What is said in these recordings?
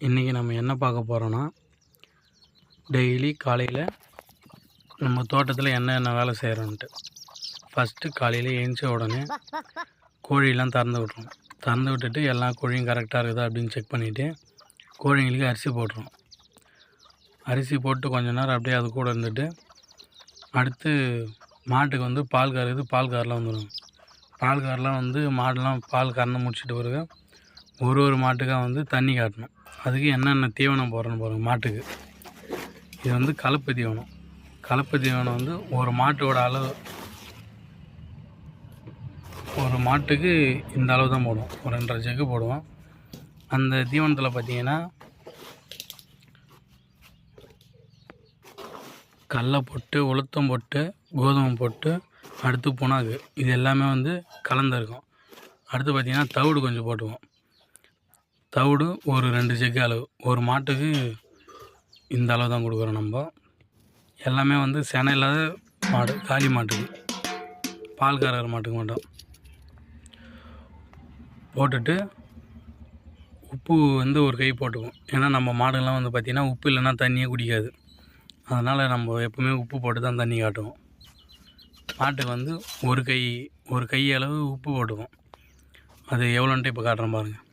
இன்றைக்கி நம்ம என்ன பார்க்க போகிறோன்னா டெய்லி காலையில் நம்ம தோட்டத்தில் என்னென்ன வேலை செய்கிறோன்ட்டு ஃபஸ்ட்டு காலையில் எழுந்த உடனே கோழியெல்லாம் திறந்து விட்ருவோம் திறந்து விட்டுட்டு எல்லா கோழியும் கரெக்டாக இருக்குதா அப்படின்னு செக் பண்ணிவிட்டு கோழிங்களுக்கு அரிசி போட்டுருவோம் அரிசி போட்டு கொஞ்ச நேரம் அப்படியே அது கூட இருந்துட்டு அடுத்து மாட்டுக்கு வந்து பால் கறக்குது பால் கறலாம் வந்துடும் பால் கறலாம் வந்து மாடெல்லாம் பால் கறந்து முடிச்சிட்டு பிறகு ஒரு ஒரு மாட்டுக்காக வந்து தண்ணி காட்டணும். அதுக்கு என்னென்ன தீவனம் போடுறோன்னு பாருங்கள் மாட்டுக்கு. இது வந்து கலப்பு தீவனம். கலப்பு தீவனம் வந்து ஒரு மாட்டோட அளவு ஒரு மாட்டுக்கு இந்த அளவு தான் போடுவோம். ஒரு ரெண்டரை ஜக்கு போடுவோம். அந்த தீவனத்தில் பார்த்தீங்கன்னா கடலை போட்டு உளுத்தம் போட்டு கோதுமை போட்டு அடுத்து புண்ணாக்கு இது எல்லாமே வந்து கலந்துருக்கும் அடுத்து பார்த்திங்கன்னா தவிடு கொஞ்சம் போட்டுவோம் தவிடு ஒரு ரெண்டு ஜக்கு அளவு. ஒரு மாட்டுக்கு இந்த அளவு தான் கொடுக்குறோம் நம்ம. எல்லாமே வந்து செனை இல்லாத மாடு காளி மாட்டுக்கு. பால் கறக்கிற மாட்டுக்கு மட்டும். போட்டுட்டு உப்பு வந்து ஒரு கை போட்டுக்குவோம் ஏன்னா நம்ம மாடுகள்லாம் வந்து பார்த்திங்கன்னா உப்பு இல்லைன்னா தண்ணியே குடிக்காது. அதனால் நம்ம எப்போவுமே உப்பு போட்டு தான் தண்ணி காட்டுவோம். மாட்டுக்கு வந்து ஒரு கை ஒரு கை அளவு உப்பு போட்டுக்கும். அது எவ்வளோன்ட்டு இப்போ காட்டுறேன் பாருங்கள்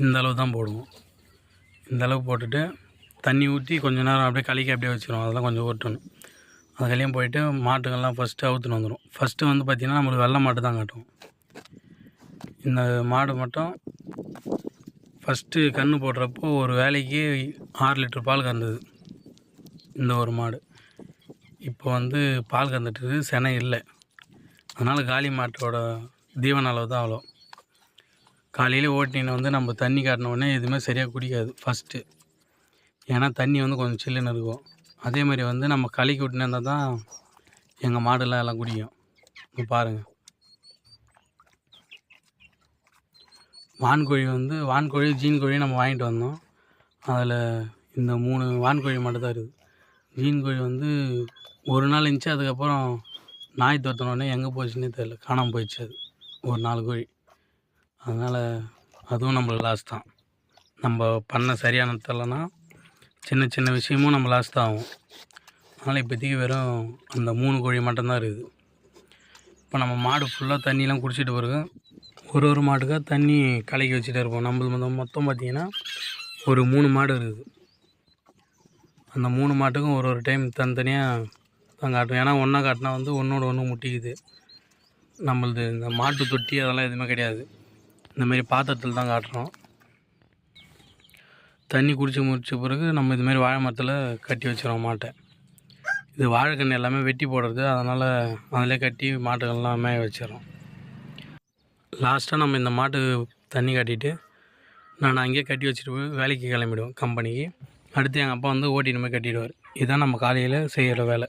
இந்த அளவு தான் போடுவோம். இந்த அளவு போட்டுட்டு தண்ணி ஊற்றி கொஞ்ச நேரம் அப்படியே கலக்கி அப்படியே வச்சுருவோம். அதெல்லாம் கொஞ்சம் ஓட்டணும் அதுக்கெல்லாம் போயிட்டு மாட்டுங்கள்லாம் ஃபஸ்ட்டு அவுத்துன்னு வந்துடும் ஃபஸ்ட்டு வந்து பார்த்திங்கன்னா நம்மளுக்கு வெள்ளை மாட்டு தான் காட்டுவோம். இந்த மாடு மட்டும் ஃபஸ்ட்டு கன்று போடுறப்போ ஒரு வேலைக்கு ஆறு லிட்டர் பால் கறந்தது. இந்த ஒரு மாடு. இப்போ வந்து பால் கறந்துட்டு செனை இல்லை. அதனால் காளி மாட்டோட தீவன அளவு தான் அவ்வளோ. காலையில் ஓட்டின வந்து நம்ம தண்ணி காட்டினோடனே எதுவுமே சரியாக குடிக்காது ஃபஸ்ட்டு ஏன்னா தண்ணி வந்து கொஞ்சம் சில்லுன்னு இருக்கும். அதே மாதிரி வந்து நம்ம கலக்கி விட்டுனே இருந்தால் தான் எங்கள் மாடுலாம் எல்லாம் குடிக்கும். இப்போ பாருங்கள் வான்கோழி வந்து வான்கோழி ஜீன் கோழி நம்ம வாங்கிட்டு வந்தோம். அதில் இந்த மூணு வான்கோழி மட்டும் தான் இருக்குது. ஜீன் கோழி வந்து ஒரு நாள் இருந்துச்சு அதுக்கப்புறம் நாய் துரத்தினோடனே எங்கே போச்சுன்னே தெரில காணாமல் போயிடுச்சு அது. ஒரு நாலு கோழி. அதனால் அதுவும் நம்மளுக்கு லாஸ் தான். நம்ம பண்ண சரியான தெரிலனா சின்ன சின்ன விஷயமும் நம்ம லாஸ் தான் ஆகும். அதனால் இப்போதைக்கு வெறும் அந்த மூணு கோழி மட்டும்தான் இருக்குது. இப்போ நம்ம மாடு ஃபுல்லாக தண்ணியெலாம் குடிச்சிட்டு பிறகு ஒரு ஒரு மாட்டுக்காக தண்ணி கலக்கி வச்சுட்டே இருப்போம். நம்மளுக்கு மொத்தம் மொத்தம் பார்த்திங்கன்னா ஒரு மூணு மாடு இருக்குது. அந்த மூணு மாட்டுக்கும் ஒரு ஒரு டைம் தனித்தனியாக தான் காட்டுவோம். ஏன்னா ஒன்றா காட்டினா வந்து ஒன்றோட ஒன்று முட்டிக்குது. நம்மளது இந்த மாட்டு தொட்டி அதெல்லாம் எதுவுமே கிடையாது. இந்தமாரி பாத்திரத்தில் தான் காட்டுறோம். தண்ணி குடித்து முடித்த பிறகு நம்ம இதுமாரி வாழை மரத்தில் கட்டி வச்சுருவோம் மாட்டை. இது வாழைக்கன்று எல்லாமே வெட்டி போடுறது அதனால் அதிலே கட்டி மாட்டுகள்லாம் மேய வச்சிடறோம் லாஸ்ட்டாக நம்ம இந்த மாட்டு தண்ணி காட்டிட்டு நான் அங்கேயே கட்டி வச்சுட்டு போய் வேலைக்கு கிளம்பிடுவேன் கம்பெனிக்கு. அடுத்து எங்கள் அப்பா வந்து ஓட்டின்னு போய் கட்டிடுவார். இதுதான் நம்ம காலையில் செய்கிற வேலை.